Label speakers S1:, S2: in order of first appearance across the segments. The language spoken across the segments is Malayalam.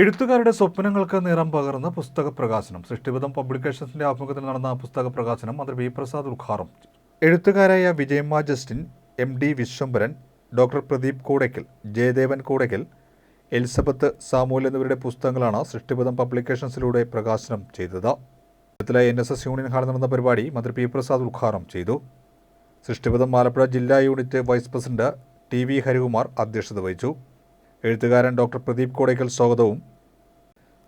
S1: എഴുത്തുകാരുടെ സ്വപ്നങ്ങൾക്ക് നിറം പകർന്ന പുസ്തക പ്രകാശനം സൃഷ്ടിപഥം പബ്ലിക്കേഷൻസിന്റെ ആഭിമുഖ്യത്തിൽ നടന്ന പുസ്തക പ്രകാശനം മന്ത്രി വി. പ്രസാദ് ഉദ്ഘാടനം. എഴുത്തുകാരായ Vijayamma Justin M. D. Viswambharan doctor Pradeep Koodakkal Jayadevan Koodakkal Elizabeth Samuel എന്നിവരുടെ പുസ്തകങ്ങളാണ് സൃഷ്ടിപഥം പബ്ലിക്കേഷൻസിലൂടെ പ്രകാശനം ചെയ്തത്. കേരളത്തിലെ എൻ എസ് എസ് യൂണിയൻ ഹാളിൽ നടന്ന പരിപാടി മന്ത്രി പി പ്രസാദ് ഉദ്ഘാടനം ചെയ്തു. സൃഷ്ടിപഥം ആലപ്പുഴ ജില്ലാ unit vice president T. V. Harikumar അധ്യക്ഷത വഹിച്ചു. എഴുത്തുകാരൻ ഡോക്ടർ പ്രദീപ് കോടയ്ക്കൽ സ്വാഗതവും.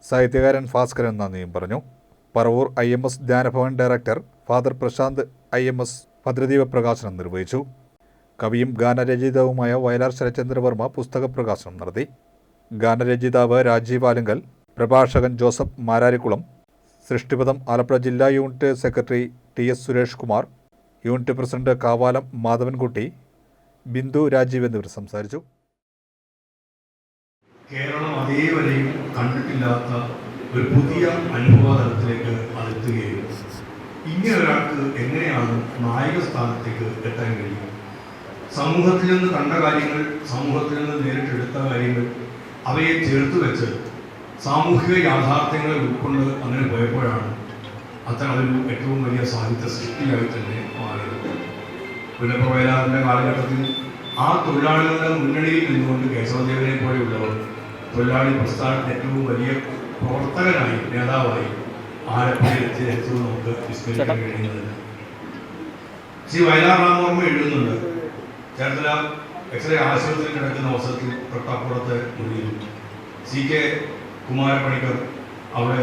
S1: സാഹിത്യകാരൻ ഭാസ്കരൻ നന്ദിയും പറഞ്ഞു. Paravur I M S Dhyanabhavan director father Prashanth I M S ഭദ്രദീപ പ്രകാശനം നിർവഹിച്ചു. കവിയും ഗാനരചയിതാവുമായ വയലാർ ശരചന്ദ്രവർമ്മ പുസ്തക പ്രകാശനം നടത്തി. ഗാനരചയിതാവ് രാജീവ് ആലുങ്കൽ പ്രഭാഷകൻ ജോസഫ് മാരാരിക്കുളം സൃഷ്ടിപഥം ആലപ്പുഴ ജില്ലാ unit secretary T S Suresh Kumar unit president Kavalam Madhavankutty Bindu Rajeev എന്നിവർ സംസാരിച്ചു.
S2: കേരളം അതേവരെയും കണ്ടിട്ടില്ലാത്ത ഒരു പുതിയ അനുഭവ തലത്തിലേക്ക് അതെത്തുകയും ഇങ്ങനെ ഒരാൾക്ക് എങ്ങനെയാണ് നായക സ്ഥാനത്തേക്ക് എത്താൻ കഴിയും സമൂഹത്തിൽ നിന്ന് കണ്ട കാര്യങ്ങൾ സമൂഹത്തിൽ നിന്ന് നേരിട്ടെടുത്ത കാര്യങ്ങൾ അവയെ ചേർത്ത് വെച്ച് സാമൂഹിക യാഥാർത്ഥ്യങ്ങളെ ഉൾക്കൊണ്ട് അങ്ങനെ പോയപ്പോഴാണ് അത്തരം ഒരു ഏറ്റവും വലിയ സാഹിത്യ സൃഷ്ടിയായി തന്നെ മാറിയത്. പുനഃ വയലാറിന്റെ കാലഘട്ടത്തിൽ ആ തൊഴിലാളികളുടെ മുന്നണിയിൽ നിന്നുകൊണ്ട് കേശവദേവനെ പോലെയുള്ളവർ തൊഴിലാളി പ്രസ്ഥാനത്തിന് ഏറ്റവും വലിയ പ്രവർത്തകനായി നേതാവായി ആലപ്പുഴയിൽ എത്തിയത് നമുക്ക് വിസ്മരിക്കാൻ കഴിയുന്നതില്ല ശ്രീ വയലാർ രാമവർമ്മ എഴുതുന്നുണ്ട്. ചേർത്തല എക്സ്റേ ആശുപത്രിയിൽ കിടക്കുന്ന അവസരത്തിൽ തൊട്ടപ്പുറത്തെ മുറിയിൽ. സി കെ കുമാരപ്പണിക്കർ അവിടെ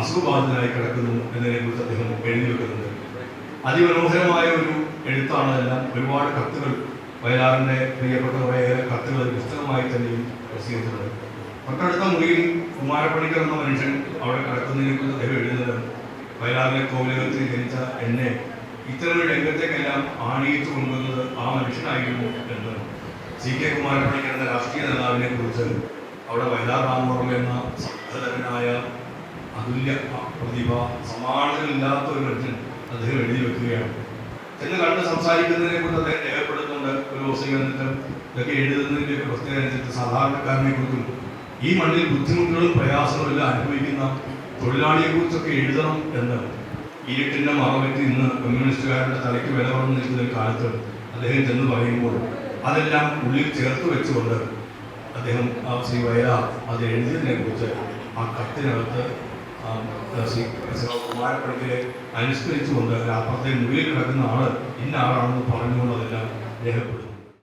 S2: അസുഖബാധിതനായി കിടക്കുന്നു എന്നതിനെക്കുറിച്ച് അദ്ദേഹം എഴുതി വെക്കുന്നുണ്ട്. അതിമനോഹരമായ ഒരു എഴുത്താണ് എല്ലാം. ഒരുപാട് കത്തുകൾ വയലാറിന്റെ പ്രിയപ്പെട്ട കുറേയേറെ കത്തുകൾ പുസ്തകമായി തന്നെയും പ്രസിദ്ധീകരിച്ചത് തൊട്ടടുത്ത മുറിയിൽ കുമാരപ്പണിക്കർ എന്ന മനുഷ്യൻ അവിടെ കിടക്കുന്നതിനെക്കുറിച്ച് അദ്ദേഹം എഴുതുന്നത് വയലാറിലെ കോവിലകത്തിൽ ജനിച്ച എന്നെ ഇത്തരം രംഗത്തേക്കെല്ലാം ആണിയിച്ചു കൊണ്ടുവന്നത് ആ മനുഷ്യനായിരുന്നു എന്ന് സി കെ കുമാരപ്പണിക്കർ എന്ന രാഷ്ട്രീയ നേതാവിനെ കുറിച്ച് അവിടെ വയലാർ രാമവർമ്മ എന്ന സഹോദരനായ അതുല്യ പ്രതിഭ സമാനതകളില്ലാത്ത ഒരു മനുഷ്യൻ അദ്ദേഹം എഴുതി വെക്കുകയാണ്. എന്ന് കണ്ട് സംസാരിക്കുന്നതിനെ കുറിച്ച് അദ്ദേഹം രേഖപ്പെടുത്തുന്നുണ്ട് അനന്തരം ഇതൊക്കെ എഴുതുന്നതിന്റെ പ്രത്യേകത അനുസരിച്ച് സാധാരണക്കാരനെ കുറിച്ചും ഈ മണ്ണിൽ ബുദ്ധിമുട്ടുകളും പ്രയാസങ്ങളും എല്ലാം അനുഭവിക്കുന്ന തൊഴിലാളിയെ കുറിച്ചൊക്കെ എഴുതണം എന്ന് ഇരുട്ടിന്റെ മറവറ്റ് ഇന്ന് കമ്മ്യൂണിസ്റ്റുകാരുടെ തലയ്ക്ക് വില പറഞ്ഞു നിൽക്കുന്ന കാലത്ത് അദ്ദേഹം ചെന്ന് പറയുമ്പോൾ അതെല്ലാം ഉള്ളിൽ ചേർത്ത് വെച്ചുകൊണ്ട് അദ്ദേഹം ആ ശ്രീ വയലാർ അത് എഴുതിയതിനെ കുറിച്ച് ആ കത്തിനകത്ത് ആ, ശ്രീ കുമാരപ്പണിക്കരെ അനുസ്മരിച്ചുകൊണ്ട് അപ്പുറത്തെ മുകളിൽ കിടക്കുന്ന ആൾ ഇന്ന ആളാണെന്ന് പറഞ്ഞുകൊണ്ട് അതെല്ലാം രേഖപ്പെടുത്തി